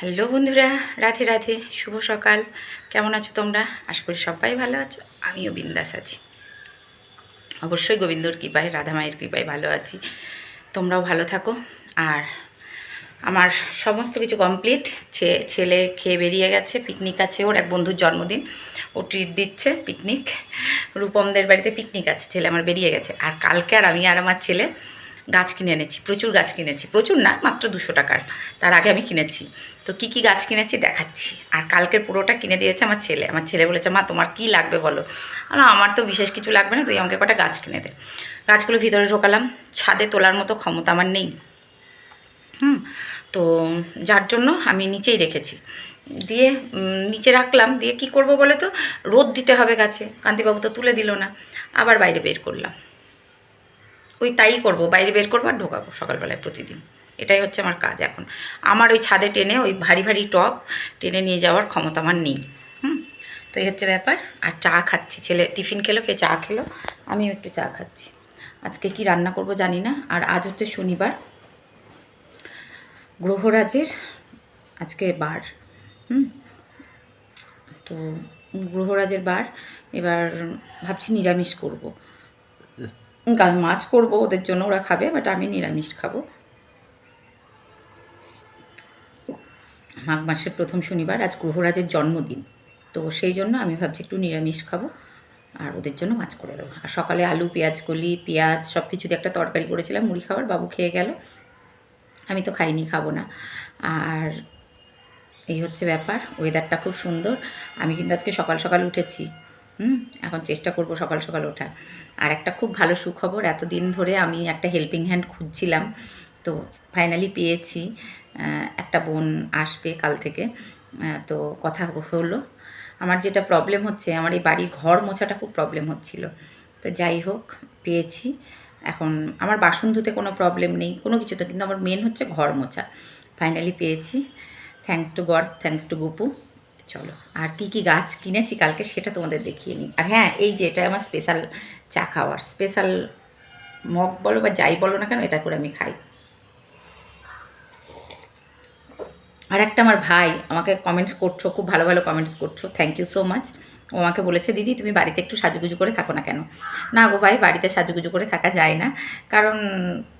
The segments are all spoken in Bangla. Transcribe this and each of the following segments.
হ্যালো বন্ধুরা, রাধে রাধে, শুভ সকাল। কেমন আছো তোমরা? আশা করি সবাই ভালো আছো, আমিও বিন্দাস আছি। অবশ্যই গোবিন্দর কৃপায়, রাধা মায়ের কৃপায় ভালো আছি। তোমরাও ভালো থাকো। আর আমার সমস্ত কিছু কমপ্লিট ছেলে খেয়ে বেরিয়ে গেছে পিকনিক আছে ওর, এক বন্ধুর জন্মদিন। ও ট্রিট দিচ্ছে পিকনিক রূপমদের বাড়িতে পিকনিক আছে, ছেলে আমার বেরিয়ে গেছে। আর কালকে আর আমি আর আমার ছেলে গাছ কিনে এনেছি, প্রচুর গাছ কিনেছি। প্রচুর না, মাত্র দুশো টাকার। তার আগে আমি কিনেছি। তো কি কি গাছ কিনেছি দেখাচ্ছি। আর কালকের পুরোটা কিনে দিয়েছে আমার ছেলে। আমার ছেলে বলেছে, মা, তোমার কি লাগবে বলো? আর, আমার তো বিশেষ কিছু লাগবে না, তুই আমাকে কটা গাছ কিনে দে। গাছগুলো ভিতরে ঢোকালাম। ছাদে তোলার মতো ক্ষমতা আমার নেই। হুম, তো যার জন্য আমি নিচেই রেখেছি। দিয়ে নিচে রাখলাম। দিয়ে কি করব বলে তো? রোদ দিতে হবে গাছে। কান্তিবাবু তো তুলে দিল না। আবার বাইরে বের করলাম। ওই তাই করব। বাইরে বের করব আর ঢোকাবো সকালবেলায় প্রতিদিন। এটাই হচ্ছে আমার কাজ এখন। আমার ওই ছাদে টেনে ওই ভারী ভারী টপ টেনে নিয়ে যাওয়ার ক্ষমতা আমার নেই। হুম? তো এই হচ্ছে ব্যাপার। আর চা খাচ্ছি। ছেলে টিফিন খেলো খেয়ে চা খেলো? আমিও একটু চা খাচ্ছি। আজকে কি রান্না করব জানি না। আর আজ হচ্ছে শনিবার। গ্রহরাজের আজকে বার। হুম? তো গ্রহরাজের বার। এবার ভাবছি নিরামিষ করব। মাছ করব ওদের জন্য ওরা খাবে বাট আমি নিরামিষ খাব। মাঘ মাসের প্রথম শনিবার, আজ গ্রহরাজের জন্মদিন। তো সেই জন্য আমি ভাবছি একটু নিরামিষ খাব আর ওদের জন্য মাছ করে দেবো। আর সকালে আলু, পেঁয়াজ কলি, পেঁয়াজ সব কিছু দিয়ে একটা তরকারি করেছিলাম, মুড়ি খাবার বাবু খেয়ে গেল। আমি তো খাইনি, খাব না। আর এই হচ্ছে ব্যাপার ওয়েদারটা খুব সুন্দর। আমি কিন্তু আজকে সকাল সকাল উঠেছি। হুম, এখন চেষ্টা করব সকাল সকাল ওঠার। আর একটা খুব ভালো সুখবর, এতদিন ধরে আমি একটা হেল্পিং হ্যান্ড খুঁজছিলাম। তো ফাইনালি পেয়েছি। একটা বোন আসবে কাল থেকে। তো কথা হলো। আমার যেটা প্রবলেম হচ্ছে, আমার এই বাড়ির ঘর মোছাটা খুব প্রবলেম হচ্ছিল। তো যাই হোক, পেয়েছি। এখন আমার বাসন ধুতে কোনো প্রবলেম নেই, কোনো কিছুতে, কিন্তু আমার মেন হচ্ছে ঘর মোছা। ফাইনালি পেয়েছি। Thanks to God thanks to Gupu চলো, আর কি কি গাছ কিনেছি কালকে সেটা তোমাদের দেখিয়ে নিই। আর হ্যাঁ এই যে এটা আমার স্পেশাল চা খাওয়ার। স্পেশাল মগ বলো বা যাই বলো না কেন, এটা করে আমি খাই। আর একটা আমার ভাই, আমাকে কমেন্টস করছ, খুব ভালো ভালো কমেন্টস করছ। থ্যাংক ইউ সো মাচ ও আমাকে বলেছে, দিদি, তুমি বাড়িতে একটু সাজুগুজু করে থাকো না কেন? না গো ভাই, বাড়িতে সাজুগুজু করে থাকা যায় না। কারণ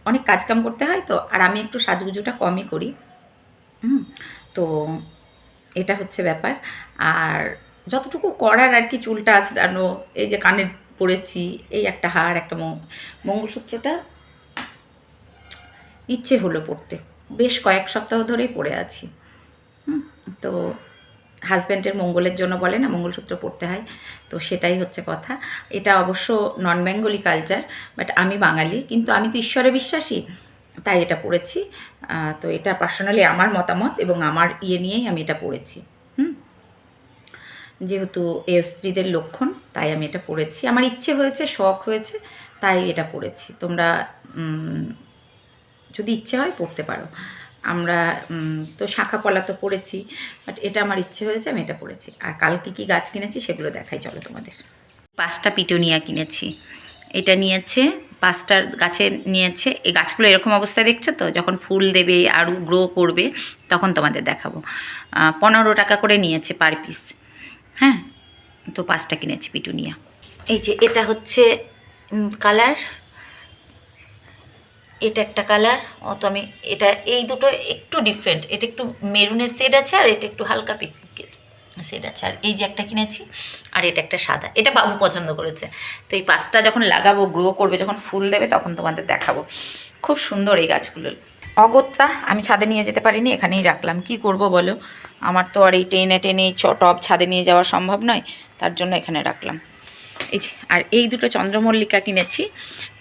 অনেক কাজকাম করতে হয় তো, আর আমি একটু সাজুগুজুটা কমই করি। হুম, তো এটা হচ্ছে ব্যাপার। আর যতটুকু করার আর কি চুলটা আসরানো এই যে কানে পড়েছি এই একটা হার, একটা মঙ্গলসূত্রটা ইচ্ছে হলো পড়তে। বেশ কয়েক সপ্তাহ ধরেই পড়ে আছি। তো হাজব্যান্ডের মঙ্গলের জন্য বলে না, মঙ্গলসূত্র পড়তে হয়, তো সেটাই হচ্ছে কথা। এটা অবশ্য নন বেঙ্গলি কালচার বাট আমি বাঙালি, কিন্তু আমি তো ঈশ্বরে বিশ্বাসী, তাই এটা পড়েছি। তো এটা পার্সোনালি আমার মতামত এবং আমার ইয়ে নিয়েই আমি এটা পড়েছি। হুম, যেহেতু এ স্ত্রীদের লক্ষণ, তাই আমি এটা পড়েছি। আমার ইচ্ছে হয়েছে, শখ হয়েছে, তাই এটা পড়েছি। তোমরা যদি ইচ্ছে হয় পড়তে পারো। আমরা তো শাখা পলা তো পড়েছি বাট এটা আমার ইচ্ছে হয়েছে, আমি এটা পড়েছি। আর কালকে কি গাছ কিনেছি সেগুলো দেখাই, চলো তোমাদের। পাঁচটা পিটুনিয়া কিনেছি। এটা নিয়েছে পাঁচটার গাছে নিয়েছে, এই গাছগুলো এরকম অবস্থায় দেখছ তো? যখন ফুল দেবে, আরও গ্রো করবে, তখন তোমাদের দেখাবো। পনেরো টাকা করে নিয়েছে পার পিস হ্যাঁ? তো পাঁচটা কিনেছি পিটুনিয়া। এই যে, এটা হচ্ছে কালার এটা একটা কালার, অত আমি, এটা, এই দুটো একটু ডিফারেন্ট এটা একটু মেরুনের শেড আছে আর এটা একটু হালকা পিঙ্কের শেড আছে। আর এই যে একটা কিনেছি, আর এটা একটা সাদা, এটা বাবু পছন্দ করেছে। তো এই পাঁচটা যখন লাগাবো গ্রো করবে, যখন ফুল দেবে, তখন তোমাদের দেখাবো। খুব সুন্দর এই গাছগুলো। অগত্যা, আমি ছাদে নিয়ে যেতে পারিনি, এখানেই রাখলাম। কি করব বলো? আমার তো আর এই টেনে টেনে টব ছাদে নিয়ে যাওয়া সম্ভব নয়, তার জন্য এখানে রাখলাম। এই যে, আর এই দুটো চন্দ্রমল্লিকা কিনেছি।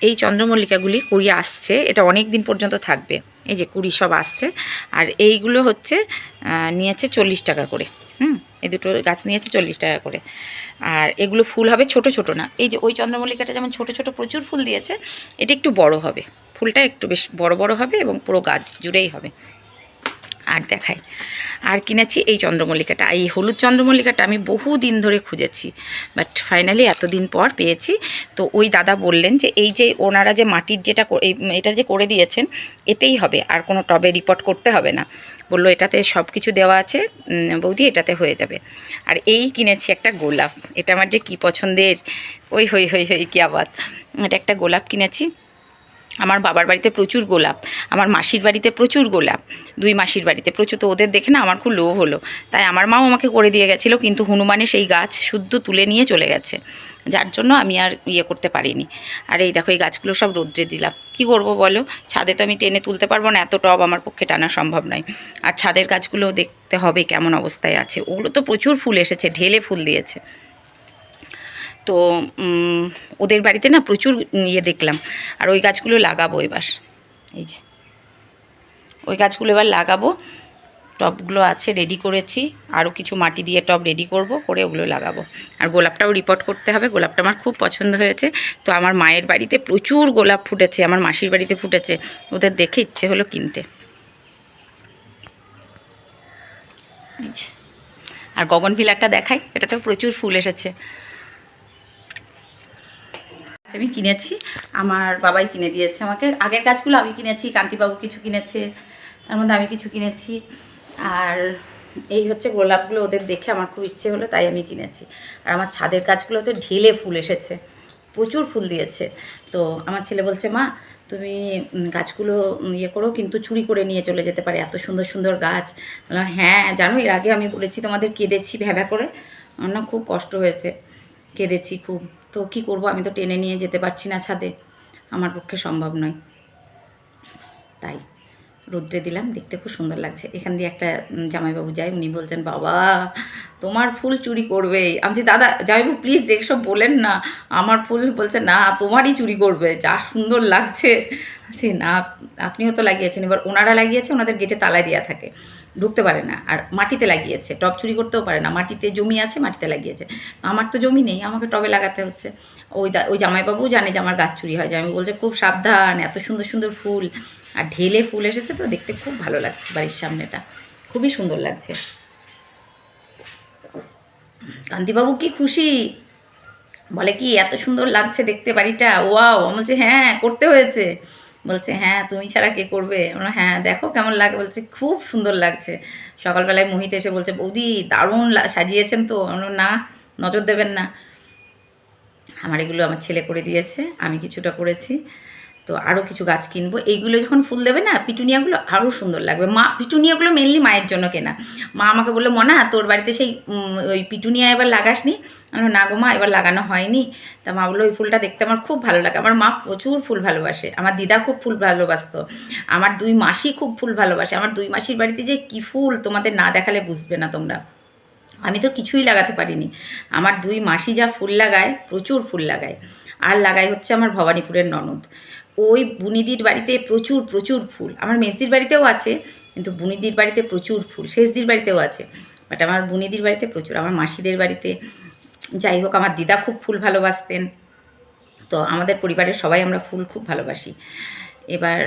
এই চন্দ্রমল্লিকাগুলি কুড়ি আসছে, এটা অনেক দিন পর্যন্ত থাকবে। এই যে কুড়ি সব আসছে, আর এইগুলো হচ্ছে নিয়েছে চল্লিশ টাকা করে। হুম, এই দুটো গাছ নিয়েছে চল্লিশ টাকা করে। আর এগুলো ফুল হবে ছোট ছোট না। এই যে ওই চন্দ্রমল্লিকাটা যেমন ছোট ছোট প্রচুর ফুল দিয়েছে, এটা একটু বড় হবে। ফুলটা একটু বেশ বড় বড় হবে এবং পুরো গাছ জুড়েই হবে। আর দেখাই। আর কিনেছি এই চন্দ্রমল্লিকাটা। এই হলুদ চন্দ্রমল্লিকাটা আমি বহু দিন ধরে খুঁজেছি বাট ফাইনালি এতদিন পর পেয়েছি। তো ওই দাদা বললেন যে, এই যে ওনারা যে মাটির যেটা এটা যে করে দিয়েছেন, এতেই হবে, আর কোনো টবে রিপোর্ট করতে হবে না। বলল, এটাতে সব কিছু দেওয়া আছে বৌদি, এটাতে হয়ে যাবে। আর এই কিনেছি একটা গোলাপ। এটা আমার যে কী পছন্দের, ওই হই হই হই কি আবার এটা একটা গোলাপ কিনেছি। আমার বাবার বাড়িতে প্রচুর গোলাপ, আমার মাসির বাড়িতে প্রচুর গোলাপ, দুই মাসির বাড়িতে। প্রচুর তো ওদের দেখে না আমার খুব লোভ হলো। তাই আমার মাও আমাকে করে দিয়ে গেছিল, কিন্তু হনুমানে সেই গাছ শুদ্ধ তুলে নিয়ে চলে গেছে। যার জন্য আমি আর ইয়ে করতে পারিনি। আর এই দেখো, এই গাছগুলো সব রোদ্রে দিলাম। কি করব বলো? ছাদে তো আমি টেনে তুলতে পারব না, এত টব আমার পক্ষে টানা সম্ভব নয়। আর ছাদের গাছগুলো দেখতে হবে কেমন অবস্থায় আছে। ওগুলো তো প্রচুর ফুল এসেছে, ঢেলে ফুল দিয়েছে। তো ওদের বাড়িতে না প্রচুর ইয়ে দেখলাম। আর ওই গাছগুলো লাগাবো এবার। এই যে। ওই গাছগুলো এবার লাগাবো। টবগুলো আছে রেডি করেছি। আরও কিছু মাটি দিয়ে টব রেডি করব, করে ওগুলো লাগাবো। আর গোলাপটাও রিপোর্ট করতে হবে। গোলাপটা আমার খুব পছন্দ হয়েছে। তো আমার মায়ের বাড়িতে প্রচুর গোলাপ ফুটেছে, আমার মাসির বাড়িতে ফুটেছে। ওদের দেখে ইচ্ছে হলো কিনতে। আর গগন ভিলারটা দেখাই, এটাতেও প্রচুর ফুল এসেছে। আমি কিনেছি। আমার বাবাই কিনে দিয়েছে আমাকে। আগের গাছগুলো আমি কিনেছি, কান্তিবাবু কিছু কিনেছে, তার মধ্যে আমি কিছু কিনেছি। আর এই হচ্ছে গোলাপগুলো ওদের দেখে আমার খুব ইচ্ছে হলো, তাই আমি কিনেছি। আর আমার ছাদের গাছগুলোতে ঢেলে ফুল এসেছে, প্রচুর ফুল দিয়েছে। তো আমার ছেলে বলছে, মা, তুমি গাছগুলো ইয়ে করো, কিন্তু চুরি করে নিয়ে চলে যেতে পারে, এত সুন্দর সুন্দর গাছ। হ্যাঁ জানো, এর আগে আমি বলেছি তোমাদের কেঁদেছি ভ্যাভা করে, আমার না খুব কষ্ট হয়েছে, কেঁদেছি খুব। তো কি করব? আমি তো টেনে নিয়ে যেতে পারছি না ছাদে। আমার পক্ষে সম্ভব নয়। তাই রোদ্রে দিলাম, দেখতে খুব সুন্দর লাগছে। এখান দিয়ে একটা জামাইবাবু যায়, উনি বলছেন, বাবা, তোমার ফুল চুরি করবে আমি দাদা, জামাইবাবু প্লিজ এসব বলেন না। আমার ফুল বলছে, না, তোমারই চুরি করবে। যা সুন্দর লাগছে। না, আপনিও তো লাগিয়েছেন। এবার ওনারা লাগিয়েছে, ওনাদের গেটে তালা দেওয়া থাকে। ঢুকতে পারে না। আর মাটিতে লাগিয়েছে। টব চুরি করতেও পারে না। মাটিতে জমি আছে, মাটিতে লাগিয়েছে। আমার তো জমি নেই, আমাকে টবে লাগাতে হচ্ছে। ওই ওই জামাইবাবুও জানে যে আমার গাছ চুরি হয় জামাই বলছে, খুব সাবধান, এত সুন্দর সুন্দর ফুল। আর ঢেলে ফুল এসেছে তো, দেখতে খুব ভালো লাগছে বাড়ির সামনেটা। খুবই সুন্দর লাগছে। কান্তিবাবু কি খুশি? বলে কি, এত সুন্দর লাগছে দেখতে বাড়িটা। ওয়াও। আমি বলছি হ্যাঁ করতে হয়েছে। বলছে হ্যাঁ তুমি ছাড়া কে করবে? আমি হ্যাঁ দেখো কেমন লাগে। বলছে, খুব সুন্দর লাগছে। সকালবেলায় মোহিত এসে বলছে, বৌদি, দারুণ সাজিয়েছেন তো। আমি না, নজর দেবেন না। আমার এগুলো আমার ছেলে করে দিয়েছে, আমি কিছুটা করেছি। তো আরও কিছু গাছ কিনবো। এইগুলো যখন ফুল দেবে না পিটুনিয়াগুলো আরও সুন্দর লাগবে। মা পিটুনিয়াগুলো মেনলি মায়ের জন্য কেনা। মা আমাকে বলল মনা তোর বাড়িতে সেই ওই পিটুনিয়া এবার লাগাসনি? আমি বললাম, না গো মা এবার লাগানো হয়নি। তা মা বলল ওই ফুলটা দেখতে আমার খুব ভালো লাগে। আমার মা প্রচুর ফুল ভালোবাসে। আমার দিদা খুব ফুল ভালোবাসতো। আমার দুই মাসি খুব ফুল ভালোবাসে। আমার দুই মাসির বাড়িতে যে কী ফুল তোমাদের না দেখালে বুঝবে না তোমরা। আমি তো কিছুই লাগাতে পারিনি। আমার দুই মাসি যা ফুল লাগায় প্রচুর ফুল লাগায়। আর লাগাই হচ্ছে আমার ভবানীপুরের ননদ। ওই বুনিদির বাড়িতে প্রচুর প্রচুর ফুল। আমার মেসদির বাড়িতেও আছে, কিন্তু বুনিদির বাড়িতে প্রচুর ফুল। শেষদির বাড়িতেও আছে বাট আমার বুনিদির বাড়িতে প্রচুর। আমার মাসিদের বাড়িতে, যাই হোক, আমার দিদা খুব ফুল ভালোবাসতেন। তো আমাদের পরিবারের সবাই আমরা ফুল খুব ভালোবাসি। এবার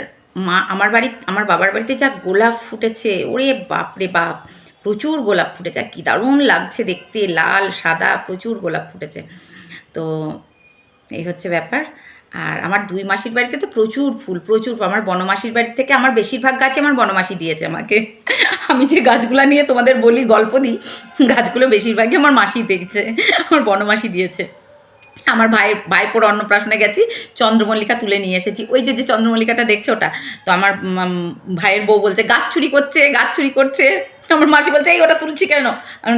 মা, আমার বাড়ি, আমার বাবার বাড়িতে যা গোলাপ ফুটেছে, ওরে বাপ রে বাপ! প্রচুর গোলাপ ফুটেছে, আর কি দারুণ লাগছে দেখতে। লাল, সাদা, প্রচুর গোলাপ ফুটেছে। তো এই হচ্ছে ব্যাপার। আর আমার দুই মাসির বাড়িতে তো প্রচুর ফুল, প্রচুর আমার বনমাসির বাড়ি থেকে আমার বেশিরভাগ গাছ আমার বনমাসি দিয়েছে আমাকে। আমি যে গাছগুলো নিয়ে তোমাদের বলি, গল্প দিই, গাছগুলো বেশিরভাগই আমার মাসি দেখছে, আমার বনমাসি দিয়েছে। আমার ভাই ভাইপোর অন্নপ্রাশনে গেছি, চন্দ্রমল্লিকা তুলে নিয়ে এসেছি। ওই যে যে চন্দ্রমল্লিকাটা দেখছ ওটা? তো আমার ভাইয়ের বউ বলছে, গাছ চুরি করছে, গাছ চুরি করছে। আমার মাসি বলছে, এই ওটা তুলছি কেন?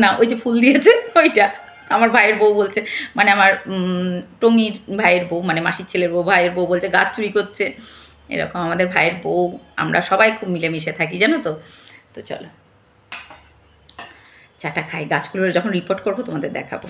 না, ওই যে ফুল দিয়েছে, ওইটা। আমার ভাইয়ের বউ বলছে মানে আমার টঙ্গির ভাইয়ের বউ মানে মাসির ছেলের বউ, ভাইয়ের বউ বলছে গাছ চুরি করছে। এরকম আমাদের ভাইয়ের বউ, আমরা সবাই খুব মিলেমিশে থাকি, জানো তো? তো চলো। চাটা খাই গাছগুলোর যখন রিপোর্ট করব তোমাদের দেখাবো।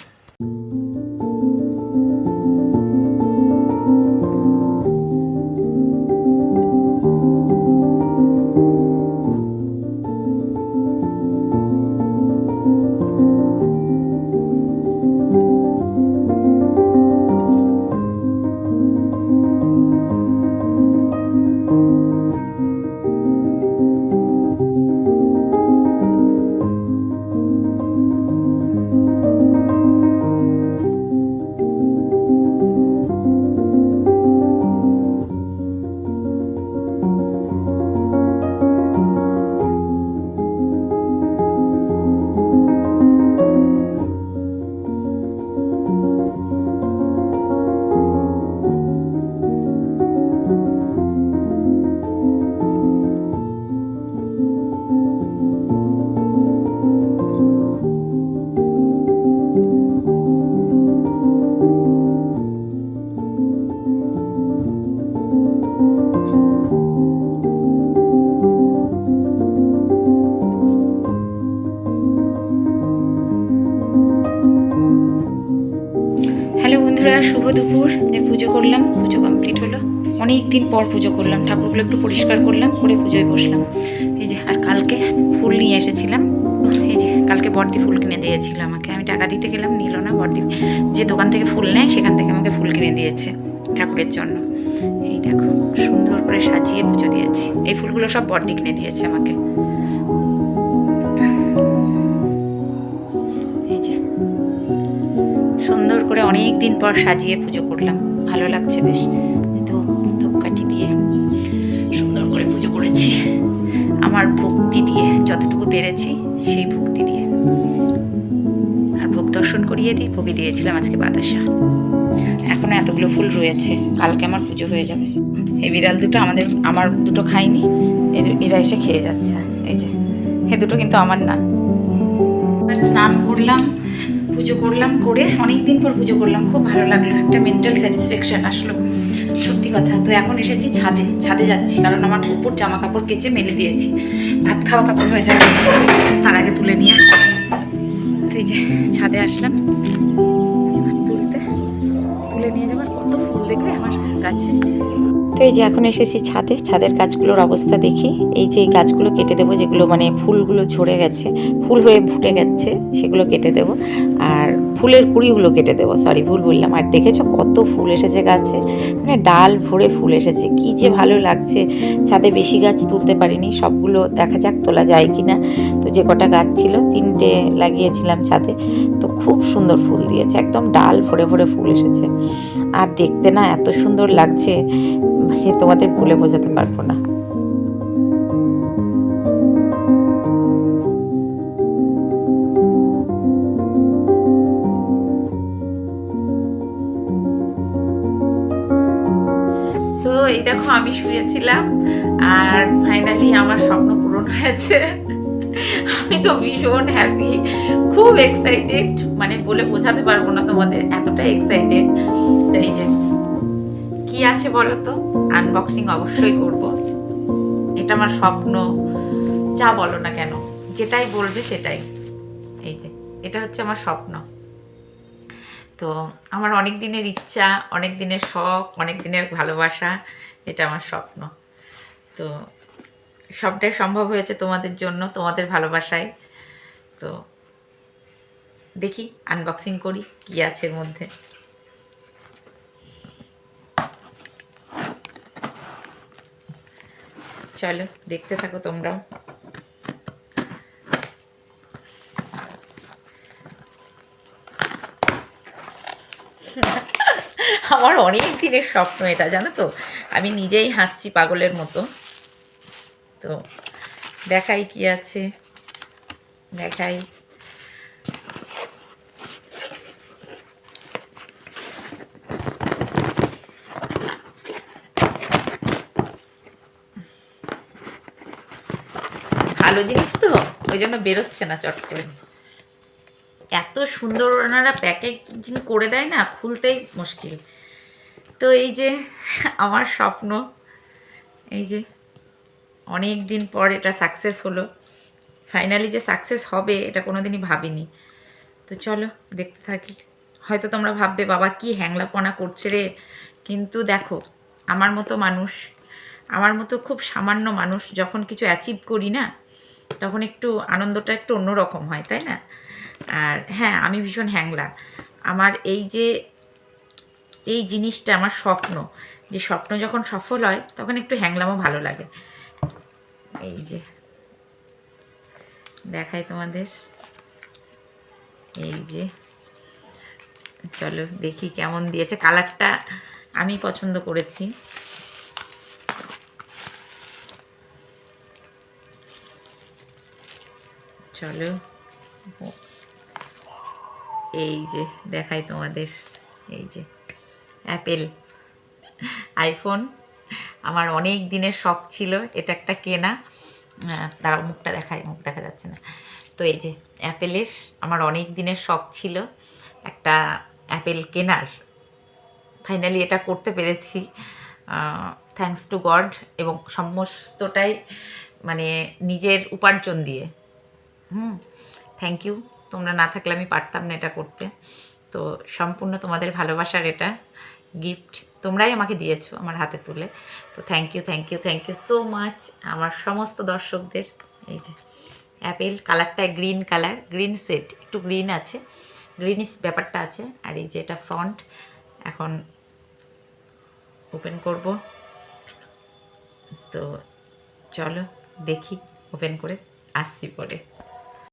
দুপুর যে পুজো করলাম, পুজো কমপ্লিট হলো। অনেক দিন পর পুজো করলাম, ঠাকুরগুলো একটু পরিষ্কার করলাম, করে পুজোয় বসলাম। এই যে, আর কালকে ফুল নিয়ে এসেছিলাম। এই যে, কালকে বর্দি ফুল কিনে দিয়েছিল আমাকে। আমি টাকা দিতে গেলাম, নিল না বর্দি। যে দোকান থেকে ফুল নেয়, সেখান থেকে আমাকে ফুল কিনে দিয়েছে ঠাকুরের জন্য। এই দেখো, সুন্দর করে সাজিয়ে পুজো দিয়েছি। এই ফুলগুলো সব বর্দি কিনে দিয়েছে আমাকে। অনেক দিন পর সাজিয়ে পুজো করলাম। ভালো লাগছে বেশ। তো ধূপকাঠি দিয়ে সুন্দর করে পুজো করেছি। আমার ভক্তি দিয়ে, যতটুকু পেরেছি সেই ভক্তি দিয়ে। আর ভোগ দর্শন করিয়ে দিই ভোগে দিয়েছিলাম আজকে বাতাসা। এখনও এতগুলো ফুল রয়েছে, কালকে আমার পুজো হয়ে যাবে। এই বিড়াল দুটো আমাদের, আমার দুটো খাইনি এরা এসে খেয়ে যাচ্ছে। এই যে, এ দুটো কিন্তু আমার না। স্নান করলাম। পুজো করলাম করে অনেক দিন পর পুজো করলাম। খুব ভালো লাগল, একটা মেন্টাল স্যাটিসফ্যাকশন আসলো। সত্যি কথা, তো এখন এসেছি ছাদে ছাদে যাচ্ছি, কারণ আমার উপর জামা কাপড় কেচে মেলে দিয়েছি। ভাত খাওয়া কাপড় হয়ে যাবে, তার আগে তুলে নিয়ে তো এই যে ছাদে আসলাম তুলতে, তুলে নিয়ে যাবার কত ফুল দেখবে আমার গাছে। তো এই যে এখন এসেছি ছাদে, ছাদের গাছগুলোর অবস্থা দেখি। এই যে গাছগুলো কেটে দেবো, যেগুলো মানে ফুলগুলো ঝরে গেছে, ফুল হয়ে ফুটে গেছে, সেগুলো কেটে দেবো। আর ফুলের কুড়িগুলো কেটে দেবো সরি ভুল বললাম। আর দেখেছ কত ফুল এসেছে গাছে? মানে ডাল ভরে ফুল এসেছে, কি যে ভালো লাগছে। ছাদে বেশি গাছ তুলতে পারিনি, সবগুলো দেখা যাক তোলা যায় কি না তো যে কটা গাছ ছিল, তিনটে লাগিয়েছিলাম ছাদে। তো খুব সুন্দর ফুল দিয়েছে, একদম ডাল ভরে ভরে ফুল এসেছে। আর দেখতে না এত সুন্দর লাগছে সে তোমাদের বলে বোঝাতে পারব না। তো এই দেখো, আমি শুয়েছিলাম আর ফাইনালি আমার স্বপ্ন পূরণ হয়েছে। আমি তো ভীষণ হ্যাপি খুব এক্সাইটেড মানে বলে বোঝাতে পারব না তোমাদের এতটা এক্সাইটেড এই যে, কি আছে বলো তো? আনবক্সিং অবশ্যই করব। এটা আমার স্বপ্ন, যা বলো না কেন, যেটাই বলবে সেটাই। এই যে, এটা হচ্ছে আমার স্বপ্ন। তো আমার অনেক দিনের ইচ্ছা, অনেক দিনের শখ, অনেক দিনের ভালোবাসা, এটা আমার স্বপ্ন। তো সবটাই সম্ভব হয়েছে তোমাদের জন্য, তোমাদের ভালোবাসায়। তো দেখি আনবক্সিং করি, কি আছে এর মধ্যে। চলো, দেখতে থাকো তোমরাও। আমার অনেক দিনের স্বপ্ন এটা, জানো তো? আমি নিজেই হাসছি পাগলের মতো। তো দেখাই কি আছে। দেখাই। ভালো জিনিস তো? ওই জন্য বেরোচ্ছে না চট করে। এত সুন্দর ওনারা প্যাকেজিং করে দেয় না, খুলতেই মুশকিল। তো এই যে, আমার স্বপ্ন, এই যে অনেক দিন পর এটা সাকসেস হলো। ফাইনালি যে সাকসেস হবে, এটা কোনো দিনই ভাবিনি। তো চলো, দেখতে থাকি। হয়তো তোমরা ভাববে, বাবা কি হ্যাংলাপনা করছে রে? কিন্তু দেখো, আমার মতো মানুষ, আমার মতো খুব সামান্য মানুষ যখন কিছু অ্যাচিভ করি না তখন একটু আনন্দটা একটু অন্যরকম হয়, তাই না? আর হ্যাঁ আমি ভীষণ হ্যাংলা। আমার এই যে, এই জিনিসটা আমার স্বপ্ন, যে স্বপ্ন যখন সফল হয়, তখন একটু হ্যাংলামও ভালো লাগে। এই যে, দেখাই তোমাদের। এই যে, চলো দেখি কেমন দিয়েছে। কালারটা আমি পছন্দ করেছি। চলো। এই যে, দেখাই তোমাদের। এই যে অ্যাপেল আইফোন আমার অনেক দিনের শখ ছিল, এটা একটা কেনা। দাঁড়াও, মুখটা দেখায় মুখ দেখা যাচ্ছে না। তো এই যে অ্যাপেলের আমার অনেক দিনের শখ ছিল একটা অ্যাপেল কেনার। ফাইনালি এটা করতে পেরেছি। থ্যাঙ্কস টু গড এবং সমস্তটাই মানে নিজের উপার্জন দিয়ে। হুম। থ্যাংক ইউ তোমরা না থাকলে আমি পারতাম না এটা করতে। তো সম্পূর্ণ তোমাদের ভালোবাসার এটা গিফট তোমরাই আমাকে দিয়েছ আমার হাতে তুলে। তো thank you thank you thank you so much আমার সমস্ত দর্শকদের, এই যে অ্যাপেল কালারটা গ্রিন কালার গ্রিন সেট একটু গ্রিন আছে। গ্রিনিস ব্যাপারটা আছে। আর এই যে এটা ফ্রন্ট এখন ওপেন করব। তো চলো দেখি ওপেন করে আসছি পরে।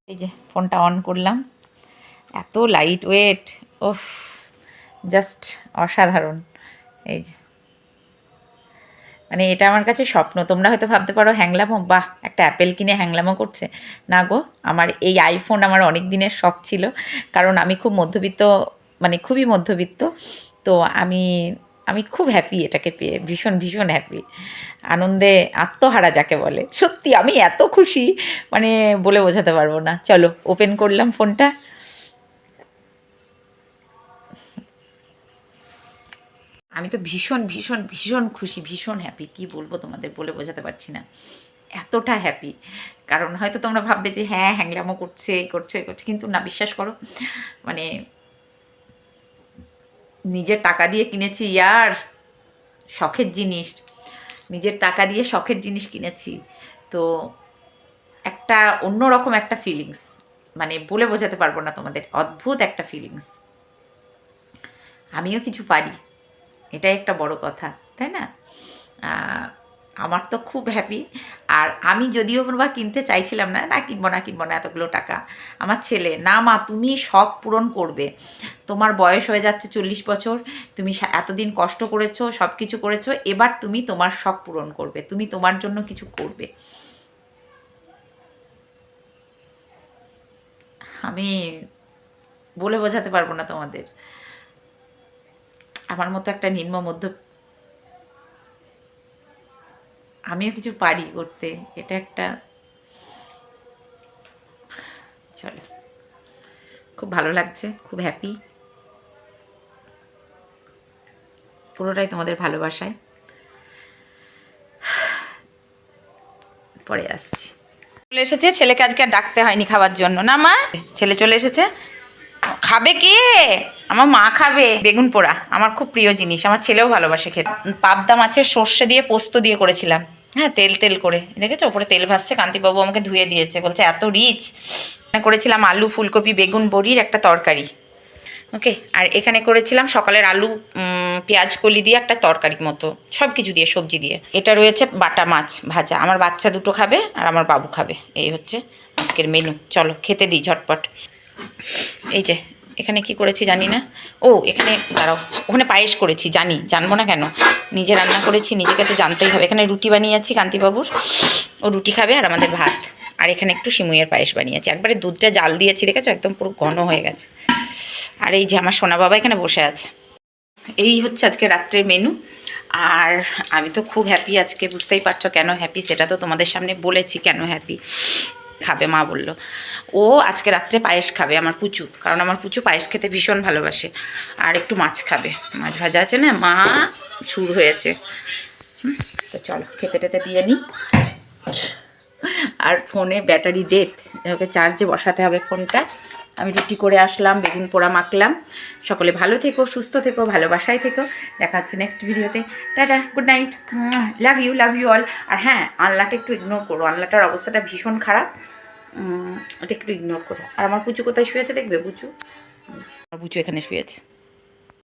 এই যে ফোনটা অন করলাম। এত লাইট ওয়েট ওফ জাস্ট অসাধারণ। এই যে। মানে এটা আমার কাছে স্বপ্ন। তোমরা হয়তো ভাবতে পারো, হ্যাংলামো, বাহ, একটা অ্যাপেল কিনে হ্যাংলামো করছে। না গো, আমার এই আইফোন আমার অনেক দিনের শখ ছিল। কারণ আমি খুব মধ্যবিত্ত মানে খুবই মধ্যবিত্ত। তো আমি আমি খুব হ্যাপি এটাকে পেয়ে, ভীষণ ভীষণ হ্যাপি আনন্দে আত্মহারা যাকে বলে। সত্যি, আমি এত খুশি মানে বলে বোঝাতে পারব না। চলো ওপেন করলাম ফোনটা আমি তো ভীষণ ভীষণ ভীষণ খুশি, ভীষণ হ্যাপি কি বলব তোমাদের, বলে বোঝাতে পারছি না। এতটা হ্যাপি কারণ হয়তো তোমরা ভাববে যে হ্যাঁ হ্যাংলামো করছে করছে করছে। কিন্তু না, বিশ্বাস করো মানে নিজের টাকা দিয়ে কিনেছি, ইয়ার, শখের জিনিস। নিজের টাকা দিয়ে শখের জিনিস কিনেছি। তো একটা অন্যরকম একটা ফিলিংস মানে বলে বোঝাতে পারব না তোমাদের, অদ্ভুত একটা ফিলিংস আমিও কিছু পারি, এটাই একটা বড় কথা, তাই না? আমার তো খুব হ্যাপি আর আমি যদিও বা কিনতে চাইছিলাম না না কিনবো না কিনবো, না এতগুলো টাকা। আমার ছেলে, না মা, তুমি শখ পূরণ করবে। তোমার বয়স হয়ে যাচ্ছে চল্লিশ বছর, তুমি এতদিন কষ্ট করেছ সব কিছু করেছ, এবার তুমি তোমার শখ পূরণ করবে, তুমি তোমার জন্য কিছু করবে। আমি বলে বোঝাতে পারব না তোমাদের। আমার মতো একটা নিম্ন মধ্য আমিও কিছু পারি করতে, এটা একটা চলো। খুব ভালো লাগছে, খুব হ্যাপি পুরোটাই তোমাদের ভালোবাসায়। পরে আসছি। চলে এসেছে, ছেলেকে আজকে আর ডাকতে হয়নি খাওয়ার জন্য। না মা, ছেলে চলে এসেছে। খাবে কে? আমার মা খাবে বেগুন পোড়া, আমার খুব প্রিয় জিনিস, আমার ছেলেও ভালোবাসে খেতে। পাবদা মাছের সর্ষে দিয়ে পোস্ত দিয়ে করেছিলাম। হ্যাঁ তেল তেল করে। দেখেছ? ওপরে তেল ভাসছে, কান্তিবাবু আমাকে ধুয়ে দিয়েছে। বলছে, এত রিচ? করেছিলাম আলু, ফুলকপি, বেগুন, বড়ির একটা তরকারি। ওকে? আর এখানে করেছিলাম সকালের আলু পেঁয়াজ কলি দিয়ে একটা তরকারির মতো সব কিছু দিয়ে, সবজি দিয়ে। এটা রয়েছে বাটা মাছ ভাজা। আমার বাচ্চা দুটো খাবে আর আমার বাবু খাবে। এই হচ্ছে আজকের মেনু চলো, খেতে দিই ঝটপট। এই যে এখানে কি করেছি জানি না। ও, এখানে দাঁড়াও। ওখানে পায়েস করেছি, জানি, জানব না কেন। নিজে রান্না করেছি, নিজেকে তো জানতেই হবে। এখানে রুটি বানিয়েছি কান্তিবাবুর। ও রুটি খাবে আর আমাদের ভাত। আর এখানে একটু সিমুইয়ের পায়েস বানিয়েছি। একবারে দুধটা জাল দিয়েছি, দেখেছ? একদম পুরো ঘন হয়ে গেছে। আর এই যে আমার সোনা বাবা এখানে বসে আছে। এই হচ্ছে আজকে রাত্রের মেনু আর আমি তো খুব হ্যাপি আজকে, বুঝতেই পারছ কেন হ্যাপি সেটা তো তোমাদের সামনে বলেছি কেন হ্যাপি খাবে মা বলল। ও আজকে রাত্রে পায়েস খাবে, আমার পুচু, কারণ আমার পুচু পায়েস খেতে ভীষণ ভালোবাসে। আর একটু মাছ খাবে। মাছ ভাজা আছে না? মা সুর হয়েছে। তো চলো, খেতে টেতে দিয়ে নিই আর ফোনে ব্যাটারি ডেথ, ওকে চার্জে বসাতে হবে ফোনটা। আমি রুটি করে আসলাম, বেগুন পোড়া মাখলাম। সকলে ভালো থেকো, সুস্থ থেকো, ভালোবাসায় থেকো। দেখা হচ্ছে নেক্সট ভিডিওতে tata good night love you love you all আর হ্যাঁ আনলাটা একটু ইগনোর করো। আনলাটার অবস্থাটা ভীষণ খারাপ। ওটা একটু ইগনোর করো। আর আমার পুচু কোথায় শুয়েছে দেখবে, পুচু? আমার পুচু এখানে শুয়েছে